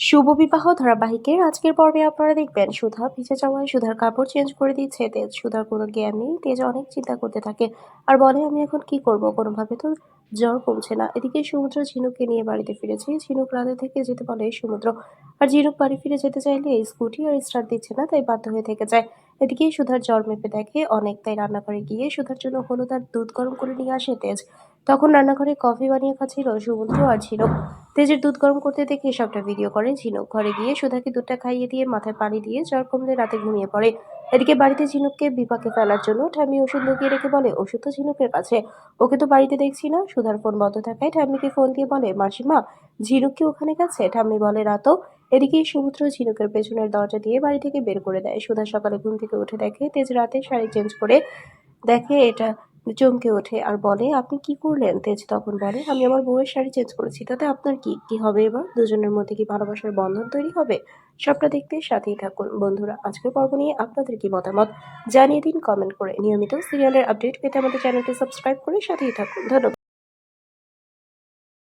শুভ বিবাহ ধারাবাহিকের আজকের পর্বে আপনারা দেখবেন, সুধা ভিজে যাওয়ায় সুধার কাপড় চেঞ্জ করে দিচ্ছে, তেজ সুধার কোনো জ্ঞান নেই, তেজ অনেক চিন্তা করতে থাকে। আর বলে, আমি এখন কি করব? কোনোভাবে তো জ্বর কমছে না। এদিকে সমুদ্র ঝিনুককে নিয়ে বাড়িতে ফিরেছে। ঝিনুক রাতে থেকে যেতে বলে সমুদ্র আর ঝিনুক বাড়ি ফিরে যেতে চাইলে স্কুটি আর স্টার্ট দিচ্ছে না, তাই বাধ্য হয়ে থেকে যায়। এদিকে সুধার জ্বর মেপে দেখে অনেক, তাই রান্নাঘরে গিয়ে সুধার জন্য হলুদ আর দুধ গরম করে নিয়ে আসে তেজ। তখন রান্নাঘরে কফি বানিয়ে খাচ্ছিল সমুদ্র আর ঝিনুক। তেজের দুধ গরম করতে দেখে সবটা ভিডিও করে। ঝিনুক ঘরে গিয়ে সুধাকে দুধটা খাইয়ে দিয়ে মাথায় পানি দিয়ে জ্বর কমলে রাতে ঘুমিয়ে পড়ে। এদিকে বাড়িতে ঝিনুককে বিপাকে ফেলার জন্য ঠাম্মি ওষুধ লুকিয়ে রেখে বলে, ওষুধ তো ঝিনুকের কাছে। ওকে তো বাড়িতে দেখছি না? সুধার ফোন বন্ধ থাকায় ঠাম্মিকে ফোন দিয়ে বলে, মাসিমা, ঝিনুক কি ওখানে গেছে? ঠাম্মি বলে রাতো এদিকে সমুদ্র ঝিনুকের পেছনের দরজা দিয়ে বাড়ি থেকে বের করে দেয়। সুধা সকালে ঘুম থেকে উঠে দেখে তেজ রাতে শাড়ি চেঞ্জ করে দেখে এটা চমকে ওঠে আর বলে, আপনি কি করলেন? তেজ তখন বলে, আমি আমার বউয়ের শাড়ি চেঞ্জ করেছি। তাতে আপনার কি কি হবে এবার? দুজনের মধ্যে কি ভালোবাসার বন্ধন তৈরি হবে? সবটা দেখতে সাথেই থাকুন। বন্ধুরা, আজকের পর্ব নিয়ে আপনাদের কি মতামত? জানিয়ে দিন কমেন্ট করে। নিয়মিত সিরিয়ালের আপডেট পেতে আমাদের চ্যানেলটি সাবস্ক্রাইব করে সাথেই থাকুন। ধন্যবাদ।